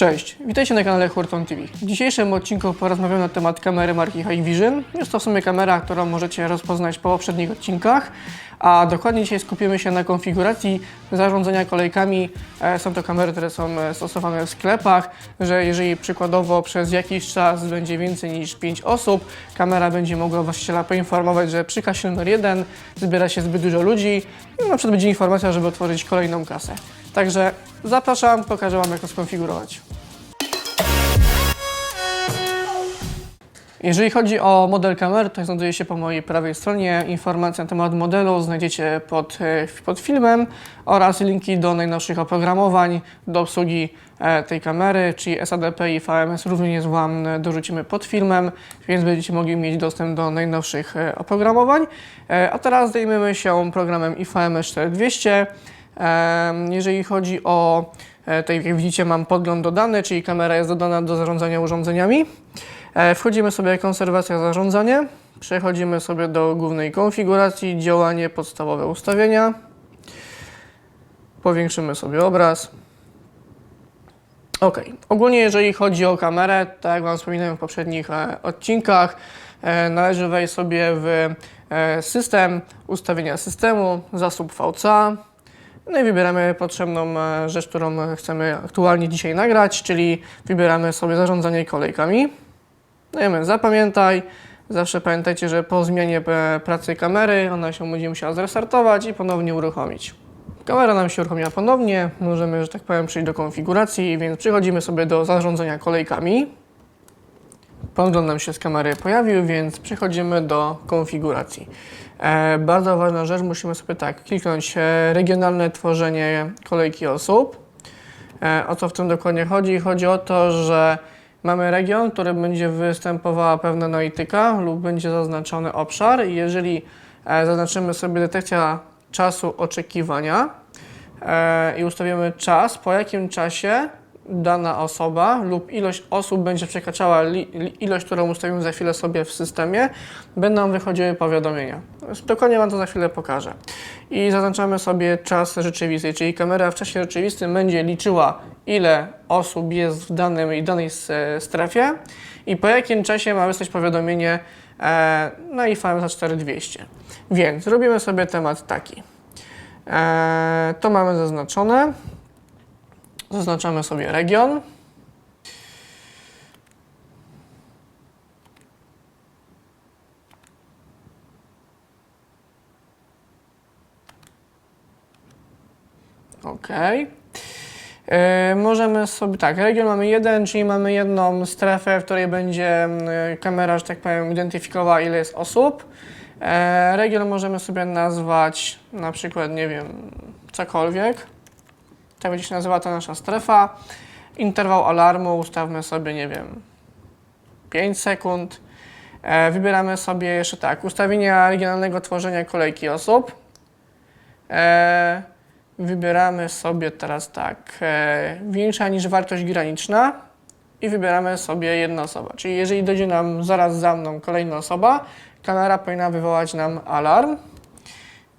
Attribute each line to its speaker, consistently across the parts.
Speaker 1: Cześć, witajcie na kanale Hurton TV. W dzisiejszym odcinku porozmawiamy na temat kamery marki Hikvision. Jest to w sumie kamera, którą możecie rozpoznać po poprzednich odcinkach, a dokładnie dzisiaj skupimy się na konfiguracji zarządzania kolejkami. E, Są to kamery, które są e, stosowane w sklepach, że jeżeli przykładowo przez jakiś czas będzie więcej niż 5 osób, kamera będzie mogła właściciela poinformować, że przy kasie numer 1 zbiera się zbyt dużo ludzi i na przykład będzie informacja, żeby otworzyć kolejną kasę. Także zapraszam, pokażę Wam jak to skonfigurować. Jeżeli chodzi o model kamery, to znajduje się po mojej prawej stronie. Informacje na temat modelu znajdziecie pod, e, pod filmem oraz linki do najnowszych oprogramowań do obsługi e, tej kamery, czyli SADP i VMS również Wam e, dorzucimy pod filmem, więc będziecie mogli mieć dostęp do najnowszych oprogramowań. A teraz zajmiemy się programem IVMS 4200. Em, Jeżeli chodzi o, tutaj jak widzicie mam podgląd dodany, czyli kamera jest dodana do zarządzania urządzeniami. E, Wchodzimy sobie konserwacja zarządzanie, przechodzimy sobie do głównej konfiguracji, działanie, podstawowe ustawienia. Powiększymy sobie obraz. Ok, ogólnie jeżeli chodzi o kamerę, tak jak Wam wspominałem w poprzednich e, odcinkach, e, należy wejść sobie w system, ustawienia systemu, zasób VCA, no i wybieramy potrzebną rzecz, którą chcemy aktualnie dzisiaj nagrać, czyli wybieramy sobie zarządzanie kolejkami. Dajemy zapamiętaj. Zawsze pamiętajcie, że po zmianie pracy kamery ona się będzie musiała zrestartować i ponownie uruchomić. Kamera nam się uruchomiła ponownie, możemy, że tak powiem, przejść do konfiguracji, więc przechodzimy sobie do zarządzania kolejkami. Podgląd nam się z kamery pojawił, więc przechodzimy do konfiguracji. E, bardzo ważna rzecz, musimy sobie tak kliknąć e, regionalne tworzenie kolejki osób. E, o co w tym dokładnie chodzi? Chodzi o to, że mamy region, który będzie występowała pewna analityka lub będzie zaznaczony obszar. I jeżeli e, zaznaczymy sobie detekcja czasu oczekiwania e, i ustawimy czas, po jakim czasie dana osoba lub ilość osób będzie przekraczała ilość, którą ustawimy za chwilę sobie w systemie, będą wychodziły powiadomienia. Dokładnie Wam to za chwilę pokażę. I zaznaczamy sobie czas rzeczywisty, czyli kamera w czasie rzeczywistym będzie liczyła, ile osób jest w danym danej strefie i po jakim czasie ma wysłać powiadomienie e, na IFM za 4200. Więc robimy sobie temat taki. E, to mamy zaznaczone. Zaznaczamy sobie region. OK. E, możemy sobie, tak, region mamy jeden, czyli mamy jedną strefę, w której będzie mm, kamera, że tak powiem, identyfikowała ile jest osób. E, region możemy sobie nazwać na przykład, nie wiem, cokolwiek. Tak będzie się nazywała ta nasza strefa. Interwał alarmu ustawmy sobie, nie wiem, 5 sekund. E, wybieramy sobie jeszcze tak, ustawienia regionalnego tworzenia kolejki osób. E, wybieramy sobie teraz tak, e, większa niż wartość graniczna i wybieramy sobie jedna osoba. Czyli jeżeli dojdzie nam zaraz za mną kolejna osoba, kamera powinna wywołać nam alarm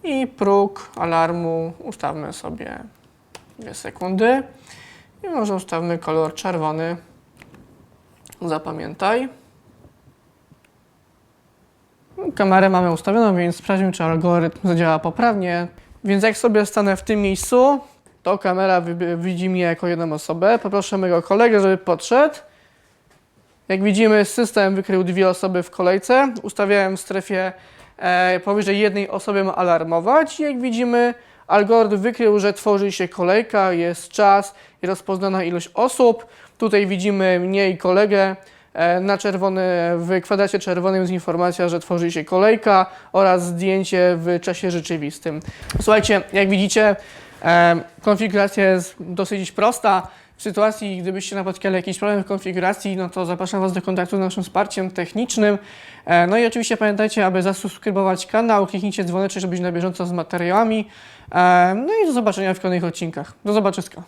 Speaker 1: i próg alarmu ustawmy sobie 2 sekundy i może ustawmy kolor czerwony. Zapamiętaj. Kamerę mamy ustawioną, więc sprawdźmy, czy algorytm zadziała poprawnie. Więc jak sobie stanę w tym miejscu, to kamera widzi mnie jako jedną osobę. Poproszę mojego kolegę, żeby podszedł. Jak widzimy, system wykrył dwie osoby w kolejce. Ustawiałem w strefie e, powyżej jednej osoby ma alarmować. Jak widzimy, algorytm wykrył, że tworzy się kolejka, jest czas i rozpoznana ilość osób. Tutaj widzimy mnie i kolegę. E, Na czerwony, w kwadracie czerwonym jest informacja, że tworzy się kolejka oraz zdjęcie w czasie rzeczywistym. Słuchajcie, jak widzicie, e, konfiguracja jest dosyć prosta. W sytuacji, gdybyście napotkali jakiś problem w konfiguracji, no to zapraszam Was do kontaktu z naszym wsparciem technicznym. E, No i oczywiście pamiętajcie, aby zasubskrybować kanał, kliknijcie dzwoneczek, żeby być na bieżąco z materiałami. No i do zobaczenia w kolejnych odcinkach. Do zobaczyska.